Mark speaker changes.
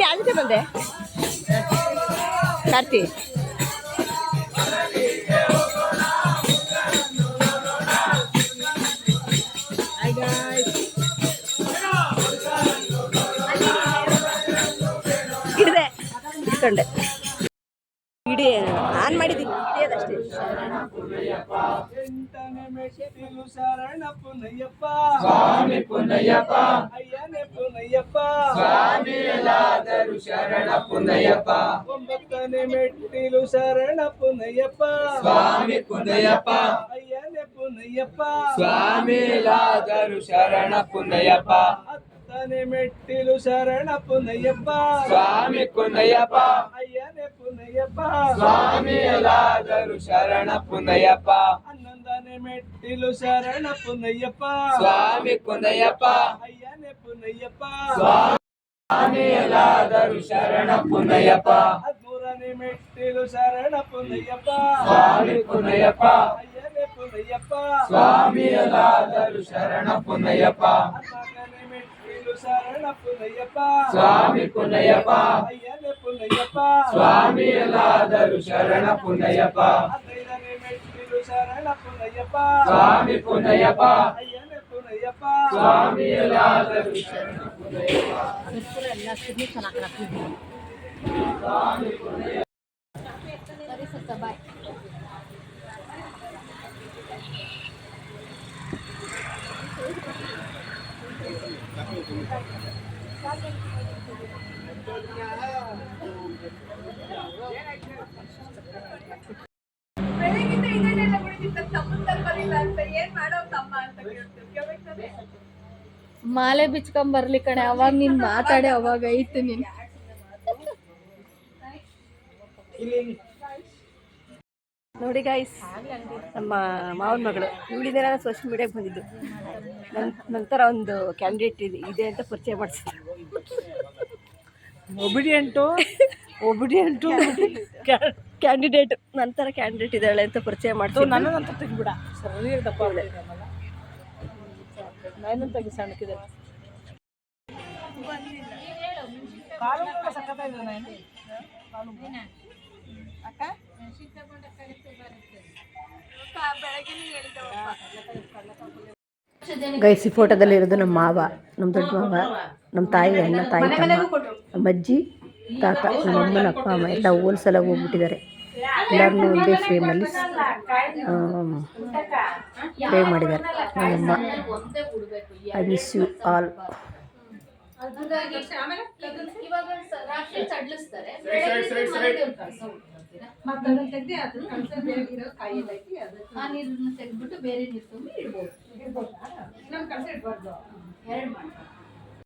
Speaker 1: ನೀನು ಯಾವ್ದಕ್ಕೆ ಬಂದೆ. ಕಾರ್ತಿ. ಹಿಡಿದೆ. ಇಟ್ಕೊಂಡೆ ಇಡೀ ಆನ್ ಮಾಡಿದ್ದೀನಿ.
Speaker 2: ಎಂಟನೆ ಮೆಟ್ಟಿಲು ಶರಣ ಪುನಯ್ಯಪ್ಪ.
Speaker 3: ಸ್ವಾಮಿ ಪುನಯ್ಯಪ್ಪ.
Speaker 2: ಅಯ್ಯನೆ ಪುನಯ್ಯಪ್ಪ.
Speaker 3: ಸ್ವಾಮಿ ಎಲ್ಲಾದರೂ ಶರಣ ಪುನಯ್ಯಪ್ಪ.
Speaker 2: ಒಂಬತ್ತನೆ ಮೆಟ್ಟಿಲು ಶರಣ ಪುನಯ್ಯಪ್ಪ.
Speaker 3: ಸ್ವಾಮಿ ಪುನಯ್ಯಪ್ಪ.
Speaker 2: ಅಯ್ಯನೆ ಪುನಯ್ಯಪ್ಪ.
Speaker 3: ಸ್ವಾಮಿ ಎಲ್ಲಾದರೂ ಶರಣ ಪುನಯ್ಯಪ್ಪ.
Speaker 2: ಮೆಟ್ಟಿಲು ಶರಣ ಪುನಯ್ಯಪ್ಪ.
Speaker 3: ಸ್ವಾಮಿ ಪುನಯ್ಯಪ್ಪ.
Speaker 2: ಅಯ್ಯನೆ ಪುನಯ್ಯಪ್ಪ.
Speaker 3: ಸ್ವಾಮಿ ಎಲ್ಲಾದರೂ ಶರಣ ಪುನಯ್ಯಪ್ಪ.
Speaker 2: ಹನ್ನೊಂದನೆ ಮೆಟ್ಟಿಲು ಶರಣ ಪುನಯ್ಯಪ್ಪ.
Speaker 3: ಸ್ವಾಮಿ ಪುನಯ್ಯಪ್ಪ.
Speaker 2: ಅಯ್ಯನೆ ಪುನಯ್ಯಪ್ಪ.
Speaker 3: ಸ್ವಾಮಿ ಎಲ್ಲಾದರೂ ಶರಣ ಪುನಯ್ಯಪ್ಪ.
Speaker 2: ಹದಿಮೂರನೆ ಮೆಟ್ಟಿಲು ಶರಣ ಪುನಯ್ಯಪ್ಪ.
Speaker 3: ಸ್ವಾಮಿ ಪುನಯ್ಯಪ್ಪ.
Speaker 2: ಅಯ್ಯನೆ ಪುನಯ್ಯಪ್ಪ.
Speaker 3: ಸ್ವಾಮಿ ಎಲ್ಲಾದರೂ ಶರಣ ಪುನಯ್ಯಪ್ಪ.
Speaker 2: ಶರಣ ಪುನಯ್ಯಪ್ಪ
Speaker 3: ಸ್ವಾಮಿ ಪುನಯ್ಯಪ್ಪ
Speaker 2: ಅಯ್ಯನೆ ಪುನಯ್ಯಪ್ಪ
Speaker 3: ಸ್ವಾಮಿ ಎಲ್ಲಾದರೂ ಶರಣ ಪುನಯ್ಯಪ್ಪ
Speaker 2: ಹದಿನೈದನೆ ಮೆಟ್ಟಿಲು ಶರಣ ಪುನಯ್ಯಪ್ಪ
Speaker 3: ಸ್ವಾಮಿ ಪುನಯ್ಯಪ್ಪ
Speaker 2: ಅಯ್ಯನೆ ಪುನಯ್ಯಪ್ಪ
Speaker 3: ಸ್ವಾಮಿ ಎಲ್ಲಾದರೂ ಶರಣ
Speaker 4: ಬೆಳಗಿಂದ ಇದನ್ನೆಲ್ಲ ಕುಡಿದಿದ್ದ ತಮ್ಮಂದಲ್ಲಿ ಬರಿಲ್ಲ ಅಂತ ಏನ್ ಮಾಡೋ ತಮ್ಮ ಅಂತ ಕೇಳ್ತೀವಿ?
Speaker 5: ಮಾಲೆ ಬಿಚ್ಕೊಂಡ್ ಬರ್ಲಿ ಕಣೆ ಅವಾಗ ನೀನ್ ಮಾತಾಡಿ ಅವಾಗ ಐತು ನೀನ್
Speaker 1: ನೋಡಿ ಗಾಯ್ಸ್ ನಮ್ಮ ಮಾವನ ಮಗಳು ಇವಳಿಂದ ನಾನು ಸೋಷಿಯಲ್ ಮೀಡಿಯಾಗೆ ಬಂದಿದ್ದು. ನನ್ನ ನಂತರ ಒಂದು ಕ್ಯಾಂಡಿಡೇಟ್ ಇದೆ ಇದೆ ಅಂತ ಪರಿಚಯ ಮಾಡಿಸಿದ್ರು.
Speaker 2: ಒಬಿಡಿಯಂಟು ಒಬಿಡಿಯಂಟು
Speaker 1: ಕ್ಯಾಂಡಿಡೇಟ್ ನಂತರ ಕ್ಯಾಂಡಿಡೇಟ್ ಇದ್ದಾಳೆ ಅಂತ ಪರಿಚಯ ಮಾಡ್ತೀವಿ
Speaker 2: ನನ್ನ ನಂತರ ತೆಗಿಬಿಡ ಸರಿ ದಪ್ಪ ನಾನು ತೆಗಿ ಸಣ್ಣಕ್ಕಿದೆ. ಕಾಲು ಮುಖ ಸಖತ್ತಾಗಿದೆ ನಾನು
Speaker 1: ಗೈಸ್ ಈ ಫೋಟೋದಲ್ಲಿ ಇರೋದು ನಮ್ಮ ಮಾವ ನಮ್ಮ ದೊಡ್ಡ ಮಾವ ನಮ್ಮ ತಾಯಿ ಅಣ್ಣ ತಾಯಿ ನಮ್ಮ ಅಜ್ಜಿ ತಾತ ನಮ್ಮ ಅಮ್ಮನ ಅಪ್ಪ ಅಮ್ಮ ಎಲ್ಲ ಹೋಲ್ಸಲ ಹೋಗ್ಬಿಟ್ಟಿದ್ದಾರೆ. ಎಲ್ಲರನ್ನೂ ಒಂದೇ ಫ್ರೇಮಲ್ಲಿ ಫ್ರೇಮ್ ಮಾಡಿದ್ದಾರೆ. ನಮ್ಮಮ್ಮ. ಐ ಮಿಸ್ ಯು ಆಲ್
Speaker 5: ಇವಾಗ ರಾತ್ರಿ ಇರೋ ಕಾಯಿ ಮನೆ ಐತಿ ಅದು ಆ ನೀರನ್ನ ತೆಗೆದ್ಬಿಟ್ಟು ಬೇರೆ ನೀರು ತುಂಬಿ ಇಡ್ಬೋದು. ಎರಡು ಮಾಡ್ತಾರೆ